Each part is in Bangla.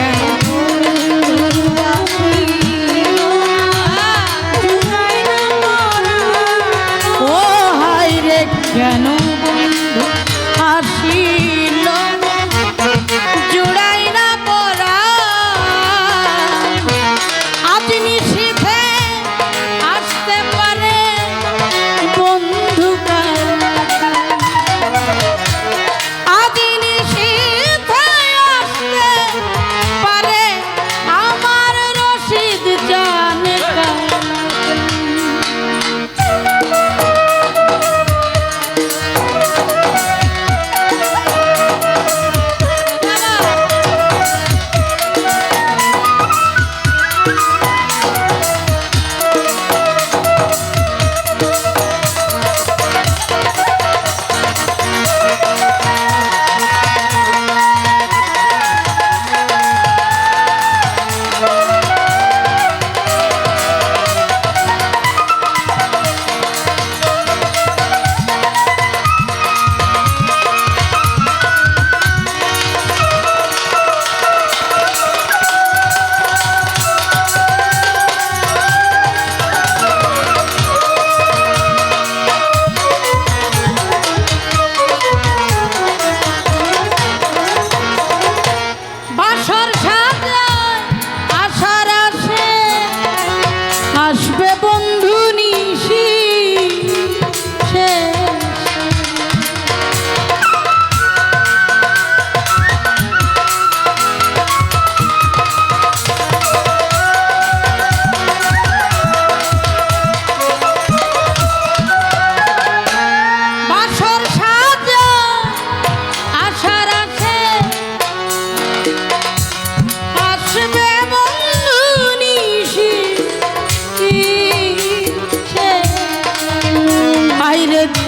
again.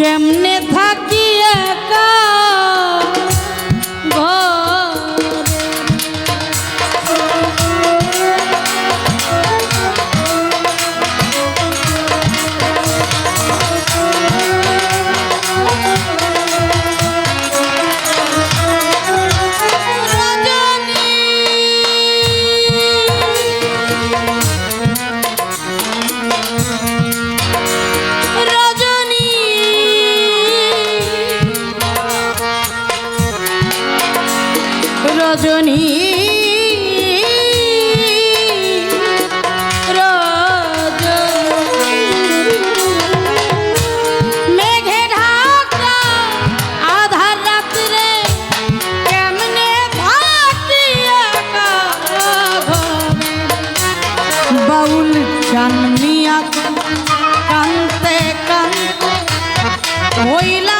কেমনে থা 为了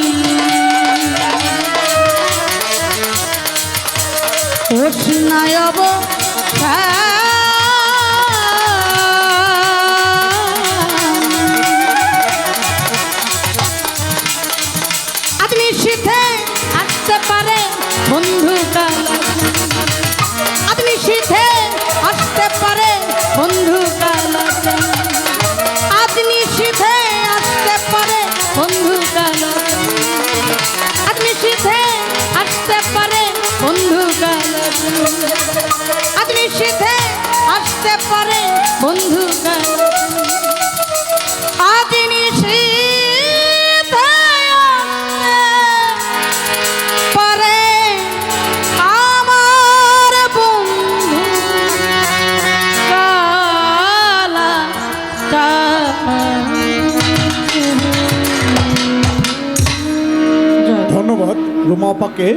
গাইতে পারে বন্ধু গান আদিনী শ্রী ধন্যবাদ রুমাপাকে